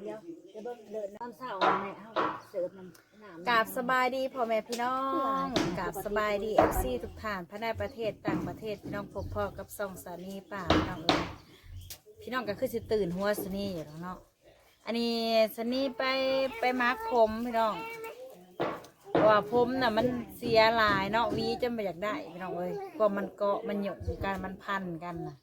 เดี๋ยวจะเบิ่งเดินน้ำเสาแม่เฮาเสิร์ฟน้ำน้ำกราบสบายดีพ่อแม่พี่น้องกราบสบายดีเอฟซีทุกท่านภายในประเทศต่างประเทศพี่น้องพบพ่อกับสองสามีป่าพี่น้องเอ้ยพี่น้องก็คือสิตื่นหัวสนี่อยู่แล้วเนาะอันนี้สนี่ไปไปมาร์คผมพี่น้องเพราะว่าผมน่ะมันเสียหลายเนาะวีจนไม่อยากได้พี่น้องเอ้ยก็มันเกาะมันหยดกันมันพันกันนะ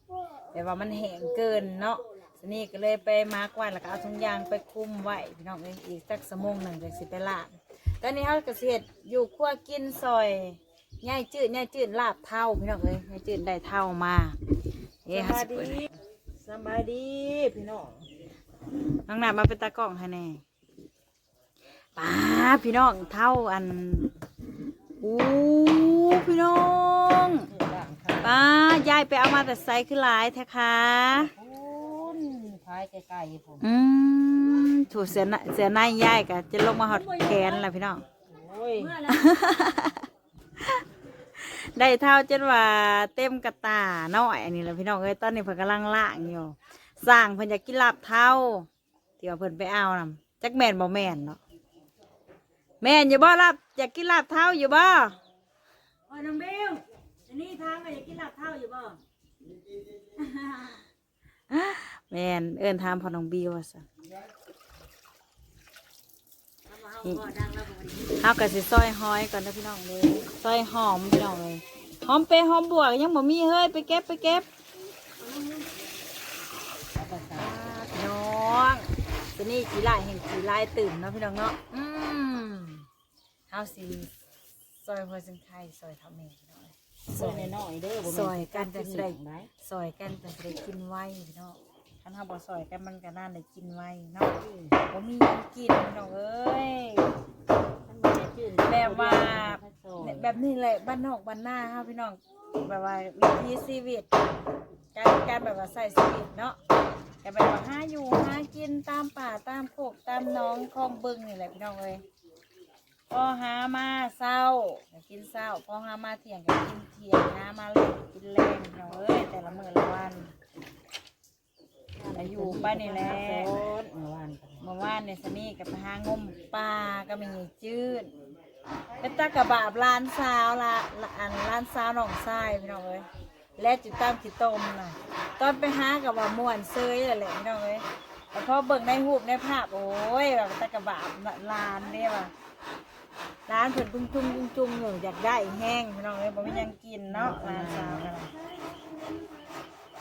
แต่ว่ามันแห้งเกินเนาะ สนี่ก็เลยไปมาร์กไว้แล้วก็เอาถุงยางไปคลุมไว้พี่น้องเอ้ยอีกสักสมงหนึ่งจะสิไปล้างตอนนี้เขาเกษตรอยู่ขั้วกินซอยย่ายจืดย่ายจืดลาบเท่าพี่น้องเอ้ยย่ายจืดได้เท่ามาเอ้สฮับาสยดีเปิดสบายดีพี่น้องน้องหนามาเป็นตากล้องให้แน่ป้าพี่น้องเท่าอันอู้พี่น้องป้ายายไปเอามาแต่ไซส์คือหลายแท้ค่ะคุณพาย ไกลๆผมอืมถูกเสียนเสียนายยายกะจะลงมาหอดแขนแหละพี่น้อง โอ้ยได้เท่าจนว่าเต็มกระตาน้อยอันนี้แหละพี่น้องเอ้ยตอนนี้เพิ่นกำลังล่างอยู่สร้างเพิ่นอยากกินลาบเท่าที่ว่าเพิ่นไปเอานำจักแม่นบ่แม่นเนาะแม่นอยู่บ่ลาบอยากกินลาบเท่าอยู่บ่โอ้ยน้องบิวอันนี้ทางก็อยากกินลาบเท่าอยู่บ่ แม่นเอิ้นถามพ่อน้องบิวว่าซั่นเอามาเฮาก็ดังแล้วบ่ได้เฮาก็สิซอยหอยก่อนนะพี่น้องเลยซอยหอมพี่น้องเลยหอมเปรย์หอมบวกยังบ่มีเฮ้ยไปเก็บไปเก็บเอาไปใส่พี่น้องตัวนี้ขี่ไล่แห่งขี่ไล่ตื่นเนาะพี่น้องเนาะอืมเฮาสิซอยหัวสังไข่ซอยทำเองพี่น้องเอ้ยซซออยยน้อยๆเด้อบ่แม่ซอยกันจะได้ไหนซอยกันจะได้กินไวพี่น้อง คันเฮาบ่ซอยกันมันก็น่าได้กินไวเนาะบ่มีหยังกินพี่น้องเอ้ยมันบ่ได้จืดแบบว่าซอยแบบนี้แหละบ้านนอกบ้านหน้าเฮาพี่น้องแบบว่าวิถีชีวิต การการแบบว่าใส่ชีวิตเนาะก็แบบว่าหาอยู่หากินตามป่าตามโคกตามหน้องคลองบึงนี่แหละพี่น้องเอ้ยพอหามาเศร้าก็กินเศร้าพอหามาเที่ยงก็กินเที่ยงหามาแรงก็กินแรงพี่น้องเอ้ยแต่ละมื้อละวัน แต่อยู่บ้านนี่แหละโซนเมื่อวานก็เมื่อวานเนี่ยสนี่กับไปหางมปลาก็มีจืดเป็นตากระบาบร้านสาวละละอันร้านสาวหนองทรายพี่น้องเอ้ยและจุดตามขีต้มน่ะ ตอนไปหากับว่าม่วนเซยนั่นแหละพี่น้องเอ้ยแต่พอเบิ่งในรูปในภาพโอ้ยแบบตากระบาบร้านเนี่ยว่ะร้านเพิ่นจุ้งจุ้งจุ้งจุ้งอยู่อยากได้แห้งพี่น้องเอ้ยบ่มีหยังกินเนาะร้านสาวกันน่ะ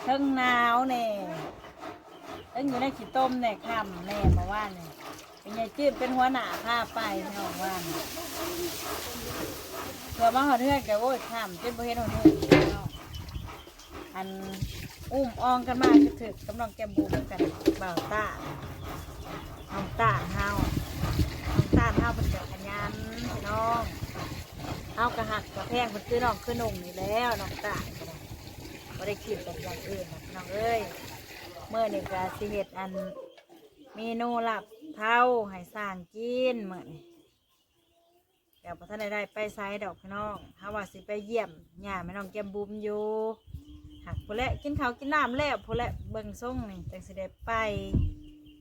เทิงหนาวเนี่ยเอ็งอยู่ในขี้ต้มเนี่ยค่ำแน่มาว่าเนี่ยเป็นไงจืดเป็นหัวหน้าพาไปพี่น้องว่าเนี่ยเผื่อมาหอเทือนกับโอ้ยค่ำจนบ่เห็นหอเทือนพี่น้องอันอุ้มอองกันมากก็ถึกกำลังแกมบูมกันบ่าตาน้องตาเฮาน้องตาเฮาเป็นเสือขยันพี่น้องเฮากระหักกระแพงเป็นคือน้องคือหนุ่งนี่แล้วน้องตา ได้บ่ได้คิดแบบอย่างอื่นนะพี่น้องเอ้ยเมื่อนี่ก็สิเฮ็ดอันเมนูหลับเท่าให้สร้างกินเมื่อนี่เดี๋ยวพอท่านได้ได้ไปไซดอกพี่น้องถ้าว่าสิไปเยี่ยมย่าแม่น้องแก้มบุมอยู่หักพอและกินข้าวกินน้ำแล้วพอและเบิ่งส่งนี่จังสิได้ไป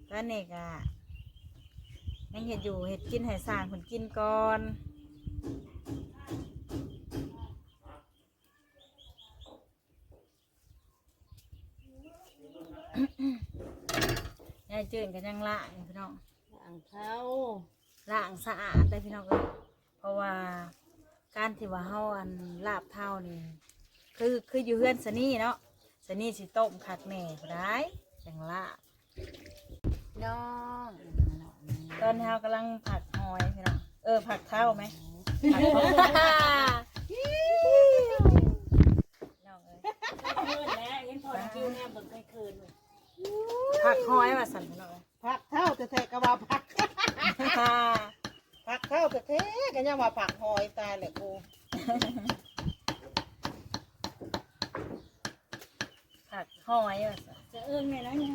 ตอนนี้ก็ยังเห็ดอยู่เห็ดกินให้สร้างคนกินก่อน ยายจืดกันยังละนี่พี่น้องอ่างเท้าล้างสะอาดได้พี่น้องเอ้ยเพราะว่าการที่ว่าเฮาอันลาบเท่านี่คือคืออยู่เฮือนสนี่เนาะสนี่สิต้มคักแหน่บ่ได้จังลาบพี่น้องตอนนี้เฮากำลังผัดหอยพี่น้องเออผักเท่าไหมผักหอยพี่น้องเอ้ยคืนแล้วเห็นพอคิวแน่เบิ่งไปคืน ผักหอยว่าสั่นพี่น้องเอ้ยผักเท่าแต่แท้ๆก็ว่าผัก ผักเท่าแต่แท้ๆก็ยังว่าผักหอยตายแหละกูผักหอยว่าสั่นจะเอื้องไงนะเนี่ย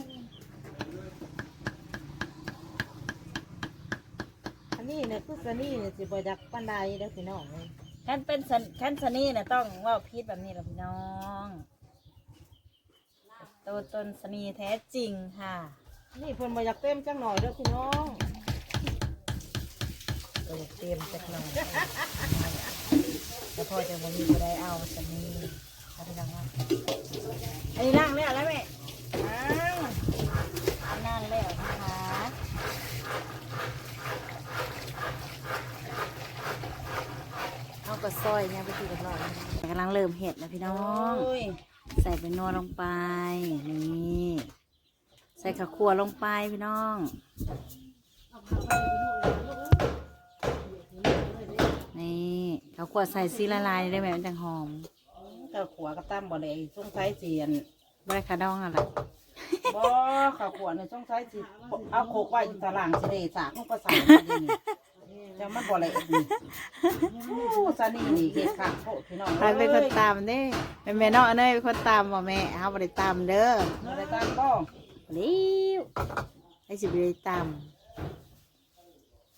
อันนี้เนี่ยคือสนี่เนี่ยสิบ่อยากปานใดเด้อพี่น้องเอ้ยคันเป็นสันคันสนี่เนี่ยต้องเว่าพีดแบบนี้แหละพี่น้อง ตัวตนสนีแท้จริงค่ะ นี่เพิ่นมาอยากเต็มจังหน่อยเด้อพี่น้องตัวเตรียมสักหน่อยแล้วพอจะบ่มีก็ได้เอาสนีเอาไปทำว่าอันนี้ล่างแล้วแล้วแม่อ้าวนั่นแล้วนะคะเอากระซอยเนี่ยไปทีละรอบกำลังเริ่มเห็ดนะพี่น้องโอ้ย ใส่เป็นนัวลงไป นี่ ใส่ข้าวคั่วลงไปพี่น้องนี่ข้าวคั่วใส่ซีละลายได้ไหมมันจังหอมข้าวขัวกับตั้มบ่ได้สงสัยเสียนใบคาดองอะไรบ่ข้าวขัวเนี่ยสงสัยสิเอาโคกไว้อยู่ตารางสิได้สากมันก็ใส่ จะมันบ่ละเอียดนี่โอ้ซานี่นี่เฮ็ดข้างโพดพี่น้องใครเป็นคนตามเด้เป็นแม่น้องเนยเป็นคนตามบ่แม่เฮาบ่ได้ตามเด้อบ่ได้ตามบ่เร็วไอ้สิบ่ได้ตาม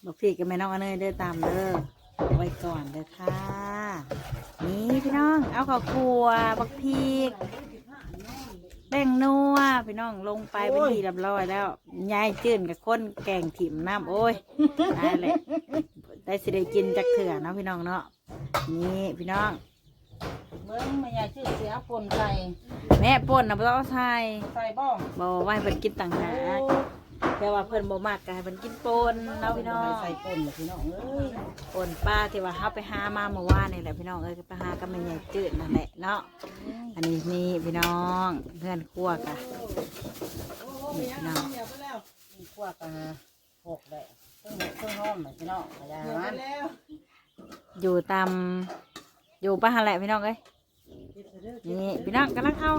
บอกพี่กับแม่น้องเนยเด้อตามเด้อเอาไว้ก่อนเด้อค่ะ นี่พี่น้อง เอาข้าวคั่วบักพริก แป้งนัวพี่น้องลงไปเป็นทีเรียบร้อยแล้วยายจื่นกับคนแกงถิ่มน้ำโอ้ยได้เลยได้สิได้กินจากเถื่อเนาะพี่น้องเนาะนี่พี่น้องเบิ่งแม่ยายชื่อเสียปนใส่แม่ป่นนะบ่ต้องเอาใส่ใส่บ่บ่ว่าให้เพิ่นกินต่างหาก แต่ว่าเพิ่นบ่มากก็ให้เพิ่นกินป่นเนาะพี่น้อง ใส่ปนเลยพี่น้องเอ้ยป่นป้าที่ว่าเฮาไปหามาเมื่อวานนี่แหละพี่น้องเอ้ยไปหากับแม่ยายจืดนั่นแหละเนาะ อันนี้นี่พี่น้องเพื่อนครัวกะนี่พี่น้องมีพวกอ่าหกเลยเครื่องเครื่องห้อมน่ะพี่น้องขยายมันอยู่ตามอยู่ป้าหันแหละพี่น้องเอ้ยนี่พี่น้องกำลังเอา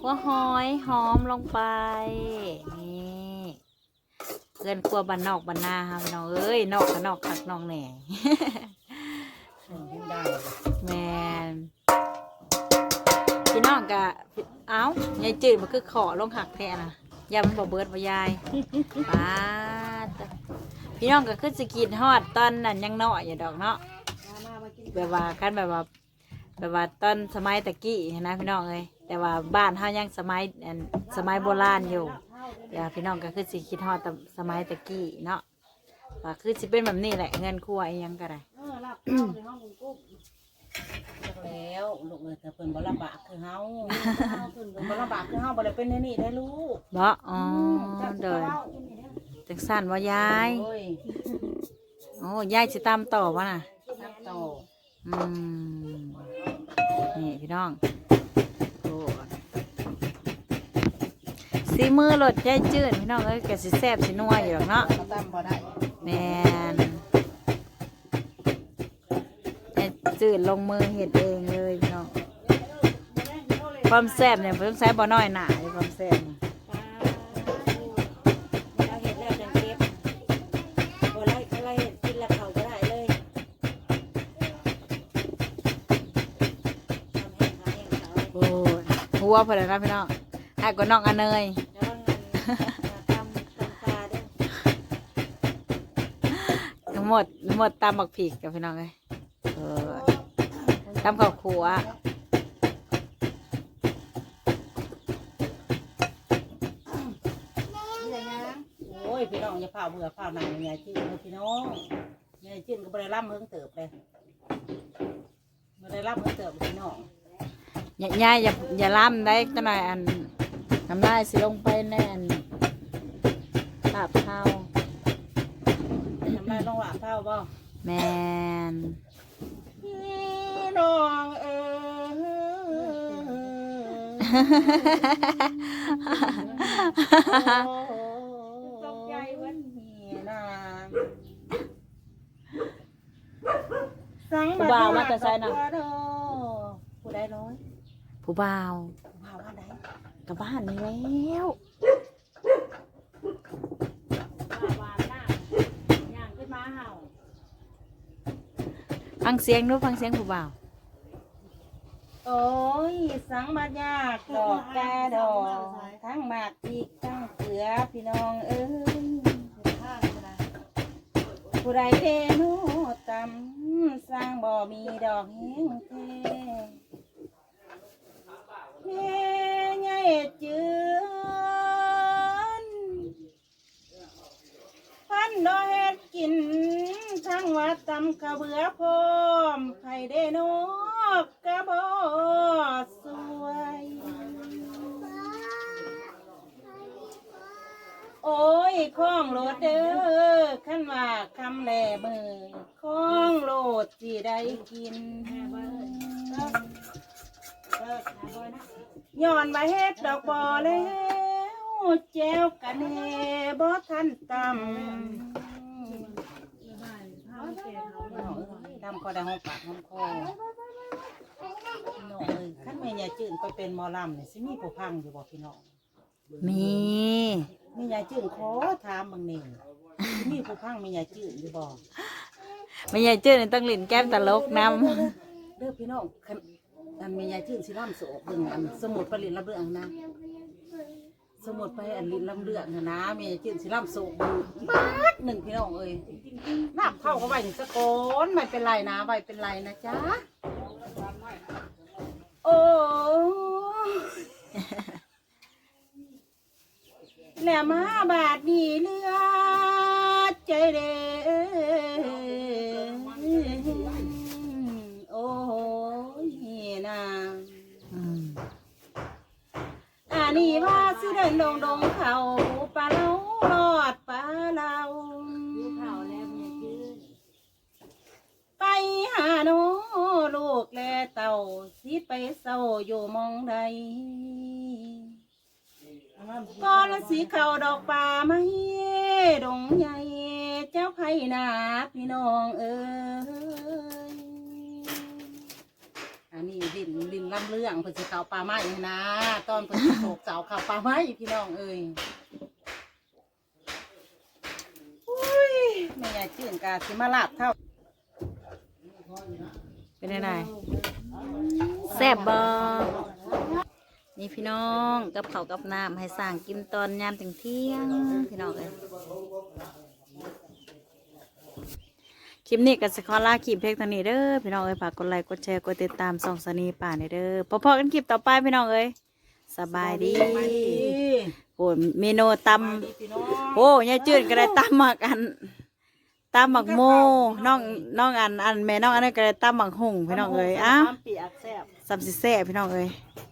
หัวหอยหอมลงไปนี่ เพื่อนครัวบ้านนอกบ้านนาค่ะพี่น้องเอ้ยนอกกับนอกคักนอกแหน่แมนพี่น้องกะเอ้ายายจืดมันคือขอลงหักแท้นะยามันบ่เบิดบ่ยายป้าพี่น้องก็คือสกินฮอดตอนนั้นยังน้อยอยู่ดอกเนาะแบบว่ากันแบบว่าแบบว่าตอนสมัยตะกี้นะพี่น้องเลยแต่ว่าบ้านเฮายังสมัยสมัยโบราณอยู่ เดี๋ยวพี่น้องก็คือสิคิดฮอดแต่สมัยตะกี้เนาะว่าคือสิเป็นแบบนี้แหละเงินครัวอิหยังก็ได้แล้วลูกเอ้ยแต่เพิ่นบ่ลำบากคือเฮาเพิ่นบ่ลำบากคือเฮาบ่ได้เป็นในนี่ได้ลูกบ่อ๋อเดินจังสั้นว่ายายโอ้ยโอ้ยายสิตามต่อวะน่ะนักโตอืมนี่พี่น้อง สีมือรถใจจืดพี่น้องเอ้ยแกสิแซ่บสินัวอยู่หรอกเนาะก็ตามบ่ได้แมนใจจืดลงมือเห็ดเองเลยพี่น้องความแซ่บเนี่ยเพิ่งใช้บ่น้อยหนาเลยความแซ่บเนี่ยเราเห็นแล้วจังเก็บบ่ไล่อะไรเห็นกินแล้วเขาก็ได้เลยทำให้เขาเองเขา โอ้ยหัวพอแล้วนะพี่น้องให้ก็น้องอเนย ตำตำปลาเด้อทั้งหมดทั้งหมดตำบักผีกกับพี่น้องเลยเออตำข้าวขัวโอ้ยพี่น้องอย่าพาเบื่อพาหนังแม่ยายชื่อเลยพี่น้องแม่ยายชื่อก็บ่ได้รับเฮิงเติบเลยบ่ได้รับเฮิงเติบพี่น้องอย่าย่าอย่าอย่าล่ำได้จังหน่อยอันน้ำลายสิลงไปแน่นลาบข้าวทำไมต้องหวานเท่าบ่แมนพี่น้องเอ้ตกใจวันนี้นะสังผู้บ่าวมาแต่ไสน่ะ ผู้ใดร้อยผู้บ่าว ผู้บ่าวว่าใดกลับบ้านนี่แล้ววานหน้าย่างขึ้นมาเห่า ฟังเสียงดูฟังเสียงผู้บ่าวโอ้ย สังบัดยากดอกกาดอกทั้งหมากพีกทั้งเกลือพี่น้องเอ้ยข้างนะผู้ใดเทนูตำสร้างบ่มีดอกแห้งแท้ แม่ใหญ่จืนพันดอกเฮ็ดกิน ทั้ง วัดตำกะเบือพร้อมไผได้นกกระบ่สวย โอ้ยคล้องโหลดเด้อขั้นว่าคำแหลมือคล้องโหลดสิได้กินย้อนมาเฮ็ดดอกบอแล้วแจวกันแห่บ่ทันตำ ดำก็ได้ห้องปากห้องคอน้องเอ้ยขั้นแม่ยายจื่นไปเป็นหมอลำเนี่ยสิมีผู้พังอยู่บ่พี่น้องมีมียายจื่นขอถามมึงนี่มีผู้พังมียายจื่นอยู่บ่ไม่ใหญ่เจ้านี่ต้องหลินแก้มตลกนเด้อพี่น้องคันอันมียายจื่นสิล่ำโศกเบิ่งอันสมุดไปลินลำเรื่องนะ สมุดไปอันลินลำเรื่องน่ะนะมียายจื่นสิลำโศกเบิ่งบาดหนึ่งพี่น้องเอ้ยน้ำเข้าก็ไว้สะโกนไม่เป็นไรนะไว้เป็นไรนะจ๊ะโอ้แหลมห้าบาทนี่เลือดใจเด้โอ้ยนางำอืม อั นี้ว่าสิเดินดงดงเขาปลาเล่ารอดปลาเล่าไปหาโนลูกแลเต่าสิไปเศร้าอยู่มองใดก็ละสีเขาดอกป่าไม้ดงใหญ่ เจ้าไผ่นาพี่น้องเอ้ย ดินดินลำเรื่องเพิ่นสิเขาป่าไม้นะตอนเพิ่นสิโศกเสาเขาป่าไม้พี่น้องเอ้ยอุ้ยแม่ยายจื่นกาสิมาลาบเท่าเป็นไงแซ่บบ่นี่พี่น้องกับเขากับน้ำให้สั่งกินตอนยามถึงเที่ยงพี่น้องเลย ลิปนี้ก็สิขอลาคลิปเพียงเท่านี้เด้อพี่น้องเอ้ยฝากกดไลค์กดแชร์กดติดตามส่องสนีป่าในเด้อพอๆกันคลิปต่อไปพี่น้องเอ้ยสบายดีโอ้ยเมนูตำพี่น้องโอ้ยายจืดก็ได้ตามหมักอันตามหมักโมน้องน้องอันอันแม่น้องอันนั้นก็ได้ตามหมักหุ่งพี่น้องเอ้ยอ้าวน้ำเปียกแซ่บซัมซิแซ่พี่น้องเอ้ยอ